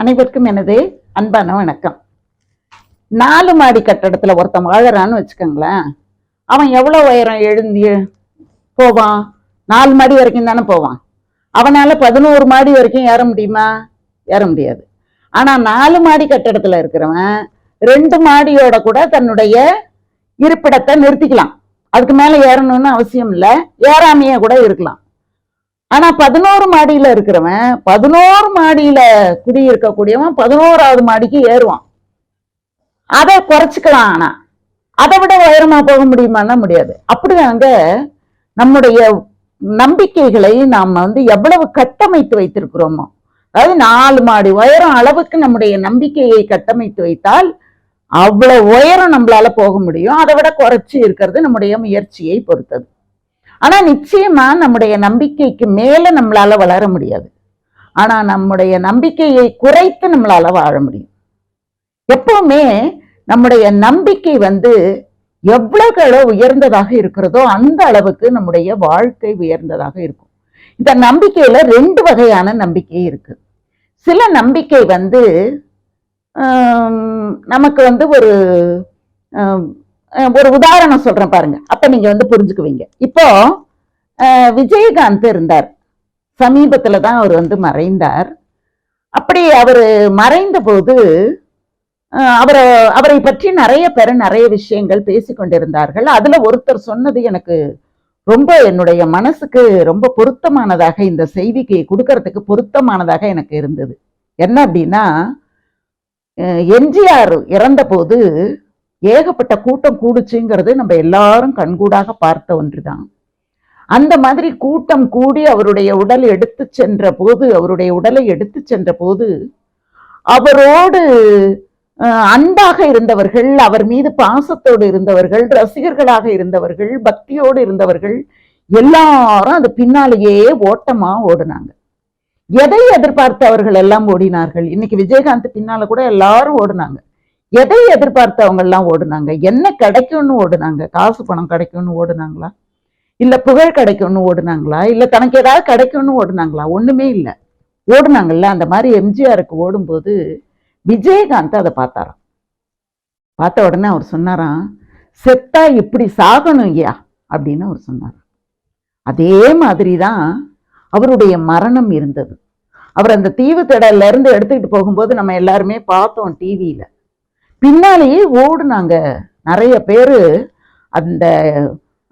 அனைவருக்கும் எனது அன்பான வணக்கம். நாலு மாடி கட்டடத்துல ஒருத்தன் வாழறான்னு வச்சுக்கோங்களேன். அவன் எவ்வளோ உயரம்? எழுந்தி போவான். நாலு மாடி வரைக்கும் தானே போவான். அவனால பதினோரு மாடி வரைக்கும் ஏற முடியுமா? ஏற முடியாது. ஆனால் நாலு மாடி கட்டடத்துல இருக்கிறவன் ரெண்டு மாடியோட கூட தன்னுடைய இருப்பிடத்தை நிறுத்திக்கலாம். அதுக்கு மேலே ஏறணும்னு அவசியம் இல்லை. ஏறாமையே கூட இருக்கலாம். ஆனா பதினோரு மாடியில இருக்கிறவன் பதினோரு மாடியில குடியிருக்கக்கூடியவன் பதினோராவது மாடிக்கு ஏறுவான். அதை குறைச்சிக்கலாம் ஆனா. அதை விட உயரமா போக முடியுமான்னா முடியாது. அப்படிதாங்க நம்முடைய நம்பிக்கைகளை நாம் வந்து எவ்வளவு கட்டமைத்து வைத்திருக்கிறோமோ. அதாவது நாலு மாடி உயரம் அளவுக்கு நம்முடைய நம்பிக்கையை கட்டமைத்து வைத்தால் அவ்வளவு உயரம் நம்மளால போக முடியும். அதை விட குறைச்சி இருக்கிறது நம்முடைய முயற்சியை பொறுத்தது. ஆனா நிச்சயமா நம்முடைய நம்பிக்கைக்கு மேல நம்மளால வளர முடியாது. ஆனா நம்முடைய நம்பிக்கையை குறைத்து நம்மளால வாழ முடியும். எப்பவுமே நம்முடைய நம்பிக்கை வந்து எவ்வளவு அளவு உயர்ந்ததாக இருக்கிறதோ அந்த அளவுக்கு நம்முடைய வாழ்க்கை உயர்ந்ததாக இருக்கும். இந்த நம்பிக்கையில ரெண்டு வகையான நம்பிக்கை இருக்கு. சில நம்பிக்கை வந்து நமக்கு வந்து ஒரு ஒரு உதாரணம் சொல்றேன் பாருங்க. அப்ப நீங்க வந்து புரிஞ்சுக்குவீங்க. இப்போ விஜயகாந்த் இருந்தார். சமீபத்துல தான் அவர் வந்து மறைந்தார். அப்படி அவர் மறைந்த போது அவரை அவரை பற்றி நிறைய பேர் நிறைய விஷயங்கள் பேசிக்கொண்டிருந்தார்கள் அதுல ஒருத்தர் சொன்னது எனக்கு ரொம்ப என்னுடைய மனசுக்கு ரொம்ப பொருத்தமானதாக இந்த செய்திக்கு கொடுக்கறதுக்கு பொருத்தமானதாக எனக்கு இருந்தது. என்ன அப்படின்னா எம்ஜிஆர் இறந்த போது ஏகப்பட்ட கூட்டம் கூடுச்சுங்கிறது நம்ம எல்லாரும் கண்கூடாக பார்த்த ஒன்றுதான். அந்த மாதிரி கூட்டம் கூடி அவருடைய உடல் எடுத்து சென்ற போது அவருடைய உடலை எடுத்து சென்ற போது அவரோடு அஹ், அன்பாக இருந்தவர்கள் அவர் மீது பாசத்தோடு இருந்தவர்கள் ரசிகர்களாக இருந்தவர்கள் பக்தியோடு இருந்தவர்கள் எல்லாரும் அது பின்னாலேயே ஓட்டமா ஓடுனாங்க. எதை எதிர்பார்த்து அவர்கள் எல்லாம் ஓடினார்கள்? இன்னைக்கு விஜயகாந்த் பின்னால கூட எல்லாரும் ஓடினாங்க. எதை எதிர்பார்த்து அவங்க எல்லாம் ஓடுனாங்க? என்ன கிடைக்கும்னு ஓடுனாங்க? காசு பணம் கிடைக்கும்னு ஓடுனாங்களா? இல்ல புகழ் கிடைக்கும்னு ஓடுனாங்களா? இல்ல தனக்கு ஏதாவது கிடைக்கும்னு ஓடுனாங்களா? ஒண்ணுமே இல்ல. ஓடுனாங்கல்ல? அந்த மாதிரி எம்ஜிஆருக்கு ஓடும்போது விஜயகாந்த் அதை பார்த்தாராம். பார்த்த உடனே அவர் சொன்னாராம் செத்தா இப்படி சாகணும் ஐயா அப்படின்னு அவர் சொன்னார். அதே மாதிரி தான் அவருடைய மரணம் இருந்தது. அவர் அந்த தீவு திடல்ல இருந்து எடுத்துக்கிட்டு போகும்போது நம்ம எல்லாருமே பார்த்தோம் டிவியில பின்னாலேயே ஓடுனாங்க. நிறைய பேரு அந்த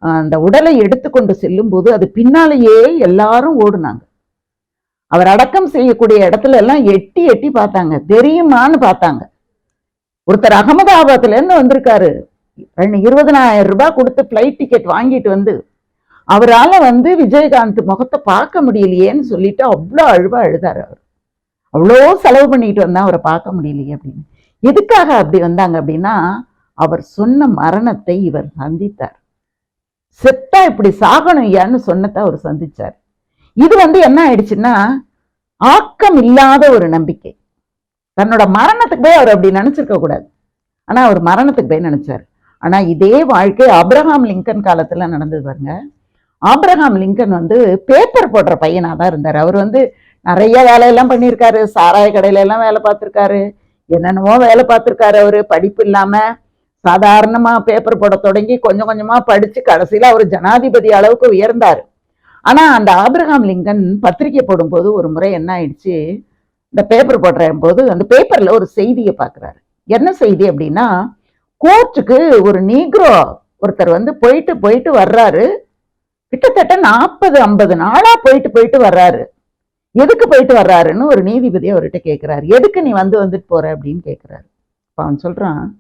அந்த உடலை எடுத்துக்கொண்டு செல்லும்போது அது பின்னாலேயே எல்லாரும் ஓடுனாங்க. அவர் அடக்கம் செய்யக்கூடிய இடத்துல எல்லாம் எட்டி எட்டி பார்த்தாங்க. தெரியுமான்னு பார்த்தாங்க. ஒருத்தர் அகமதாபாத்லேருந்து வந்திருக்காரு. ரெண்டு இருபதனாயிரம் ரூபாய் கொடுத்து ஃப்ளைட் டிக்கெட் வாங்கிட்டு வந்து அவரால வந்து விஜயகாந்த் முகத்தை பார்க்க முடியலையேன்னு சொல்லிட்டு அவ்வளோ அழுவா அழுதாரு அவர். அவ்வளோ செலவு பண்ணிட்டு வந்தா அவரை பார்க்க முடியலையே அப்படின்னு. எதுக்காக அப்படி வந்தாங்க அப்படின்னா அவர் சொன்ன மரணத்தை இவர் சந்தித்தார். செத்தா இப்படி சாகணும் ஐயான்னு சொன்னதை அவர் சந்திச்சார். இது வந்து என்ன ஆயிடுச்சுன்னா ஆக்கம் இல்லாத ஒரு நம்பிக்கை. தன்னோட மரணத்துக்கு போய் அவர் அப்படி நினைச்சிருக்க கூடாது. ஆனா அவர் மரணத்துக்கு போய் நினைச்சார். ஆனா இதே வாழ்க்கை அப்ரஹாம் லிங்கன் காலத்துல நடந்தது பாருங்க. ஆப்ரஹாம் லிங்கன் வந்து பேப்பர் போடுற பையனா தான் இருந்தார். அவர் வந்து நிறைய வேலையெல்லாம் பண்ணியிருக்காரு. சாராய கடையில எல்லாம் வேலை பார்த்திருக்காரு. என்னென்னமோ வேலை பார்த்துருக்காரு அவரு. படிப்பு இல்லாம சாதாரணமா பேப்பர் போட தொடங்கி கொஞ்சம் கொஞ்சமா படிச்சு கடைசியில அவர் ஜனாதிபதி அளவுக்கு உயர்ந்தாரு. ஆனா அந்த ஆபிரகாம் லிங்கன் பத்திரிக்கை போடும்போது ஒரு முறை என்ன ஆயிடுச்சு? இந்த பேப்பர் போடுற போது அந்த பேப்பர்ல ஒரு செய்தியை பாக்குறாரு என்ன செய்தி அப்படின்னா கோர்ட்டுக்கு ஒரு நீக்ரோ ஒருத்தர் வந்து போயிட்டு போயிட்டு வர்றாரு. கிட்டத்தட்ட நாற்பது ஐம்பது நாளா போயிட்டு போயிட்டு வர்றாரு. எதுக்கு போயிட்டு வர்றாருன்னு ஒரு நீதிபதி அவர்கிட்ட கேட்குறாரு எதுக்கு நீ வந்து வந்துட்டு போற அப்படின்னு கேட்குறாரு இப்போ அவன் சொல்றான்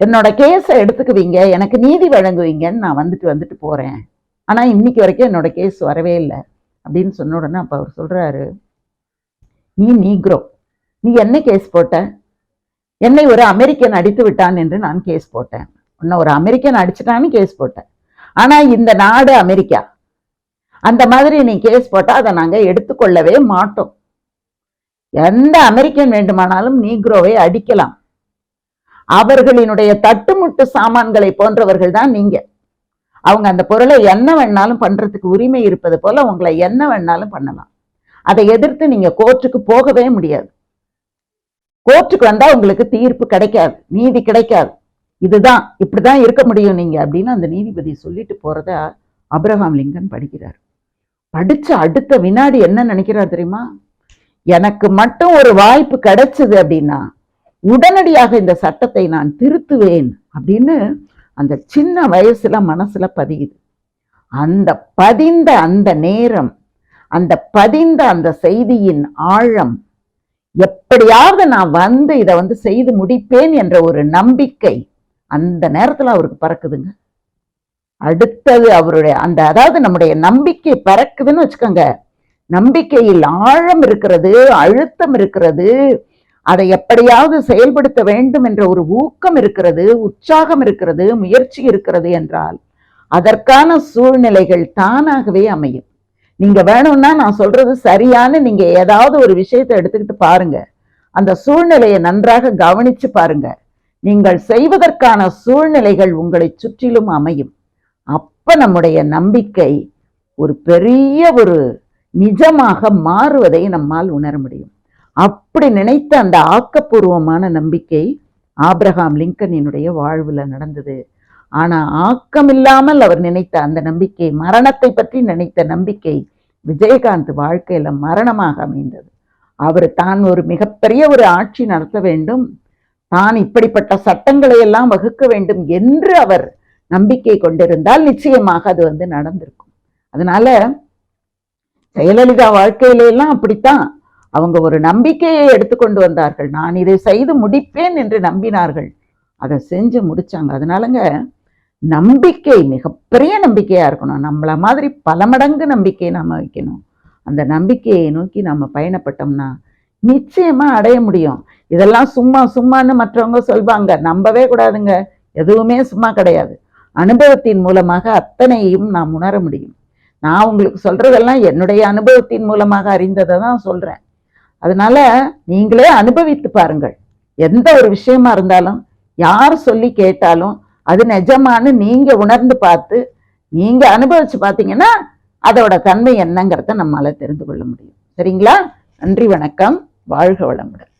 என்னோட கேஸை எடுத்துக்குவீங்க எனக்கு நீதி வழங்குவீங்கன்னு நான் வந்துட்டு வந்துட்டு போறேன். ஆனா இன்னைக்கு வரைக்கும் என்னோட கேஸ் வரவே இல்லை. அப்படின்னு சொன்ன உடனே அப்ப அவர் சொல்றாரு நீ நீக்ரோ. நீ என்ன கேஸ் போட்ட? என்னை ஒரு அமெரிக்கன் அடித்து விட்டான் என்று நான் கேஸ் போட்டேன். உன்னை ஒரு அமெரிக்கன் அடிச்சிட்டான்னு கேஸ் போட்டேன் ஆனா இந்த நாடு அமெரிக்கா. அந்த மாதிரி நீ கேஸ் போட்டா அதை நாங்க எடுத்துக்கொள்ளவே மாட்டோம். எந்த அமெரிக்கன் வேண்டுமானாலும் நீக்ரோவை அடிக்கலாம். அவர்களினுடைய தட்டுமுட்டு சாமான்களை போன்றவர்கள் தான் நீங்க. அவங்க அந்த பொருளை என்ன வேணாலும் பண்றதுக்கு உரிமை இருப்பது போல உங்களை என்ன வேணாலும் பண்ணலாம். அதை எதிர்த்து நீங்க கோர்ட்டுக்கு போகவே முடியாது. கோர்ட்டுக்கு வந்தா உங்களுக்கு தீர்ப்பு கிடைக்காது நீதி கிடைக்காது. இதுதான் இப்படிதான் இருக்க முடியும் நீங்க அப்படின்னு அந்த நீதிபதி சொல்லிட்டு போறத அப்ரஹாம் லிங்கன் படிக்கிறார். படிச்ச அடுத்த வினாடி என்ன நினைக்கிறா தெரியுமா? எனக்கு மட்டும் ஒரு வாய்ப்பு கிடைச்சது அப்படின்னா உடனடியாக இந்த சட்டத்தை நான் திருத்துவேன் அப்படின்னு அந்த சின்ன வயசுல மனசுல பதியுது. அந்த பதிந்த அந்த நேரம் அந்த பதிந்த அந்த செய்தியின் ஆழம் எப்படியாவது நான் வந்து இதை வந்து செய்து முடிப்பேன் என்ற ஒரு நம்பிக்கை அந்த நேரத்தில் அவருக்கு பறக்குதுங்க. அடுத்தது அவருடைய அந்த அதாவது நம்முடைய நம்பிக்கை பறக்குதுன்னு வச்சுக்கோங்க. நம்பிக்கையில் ஆழம் இருக்கிறது அழுத்தம் இருக்கிறது அதை எப்படியாவது செயல்படுத்த வேண்டும் என்ற ஒரு ஊக்கம் இருக்கிறது உற்சாகம் இருக்கிறது முயற்சி இருக்கிறது என்றால் அதற்கான சூழ்நிலைகள் தானாகவே அமையும். நீங்க வேணும்னா நான் சொல்றது சரியான நீங்க ஏதாவது ஒரு விஷயத்தை எடுத்துக்கிட்டு பாருங்க. அந்த சூழ்நிலையை நன்றாக கவனிச்சு பாருங்க. நீங்கள் செய்வதற்கான சூழ்நிலைகள் உங்களை சுற்றிலும் அமையும். அப்ப நம்முடைய நம்பிக்கை ஒரு பெரிய ஒரு நிஜமாக மாறுவதை நம்மால் உணர முடியும். அப்படி நினைத்த அந்த ஆக்கப்பூர்வமான நம்பிக்கை ஆப்ரஹாம் லிங்கனினுடைய வாழ்வில் நடந்தது. ஆனா ஆக்கம் இல்லாமல் அவர் நினைத்த அந்த நம்பிக்கை மரணத்தை பற்றி நினைத்த நம்பிக்கை விஜயகாந்த் வாழ்க்கையில மரணமாக அமைந்தது. அவர் தான் ஒரு மிகப்பெரிய ஒரு ஆட்சி நடத்த வேண்டும். தான் இப்படிப்பட்ட சட்டங்களை எல்லாம் வகுக்க வேண்டும் என்று அவர் நம்பிக்கை கொண்டிருந்தால் நிச்சயமாக அது வந்து நடந்திருக்கும். அதனால ஜெயலலிதா வாழ்க்கையில எல்லாம் அப்படித்தான். அவங்க ஒரு நம்பிக்கையை எடுத்துக்கொண்டு வந்தார்கள். நான் இதை செய்து முடிப்பேன் என்று நம்பினார்கள். அதை செஞ்சு முடிச்சாங்க. அதனாலங்க நம்பிக்கை மிகப்பெரிய நம்பிக்கையா இருக்கணும். நம்மள மாதிரி பல மடங்கு நம்பிக்கையை நாம வைக்கணும். அந்த நம்பிக்கையை நோக்கி நம்ம பயணப்பட்டோம்னா நிச்சயமா அடைய முடியும். இதெல்லாம் சும்மா சும்மான்னு மற்றவங்க சொல்வாங்க. நம்பவே கூடாதுங்க. எதுவுமே சும்மா கிடையாது. அனுபவத்தின் மூலமாக அத்தனையும் நாம் உணர முடியும். நான் உங்களுக்கு சொல்றதெல்லாம் என்னுடைய அனுபவத்தின் மூலமாக அறிந்ததை தான் சொல்றேன். அதனால நீங்களே அனுபவித்து பாருங்கள். எந்த ஒரு விஷயமா இருந்தாலும் யார் சொல்லி கேட்டாலும் அது நிஜமானு நீங்க உணர்ந்து பார்த்து நீங்க அனுபவிச்சு பார்த்தீங்கன்னா அதோட தன்மை என்னங்கிறத நம்மளால தெரிந்து கொள்ள முடியும். சரிங்களா? நன்றி வணக்கம். வாழ்க வளமுடன்.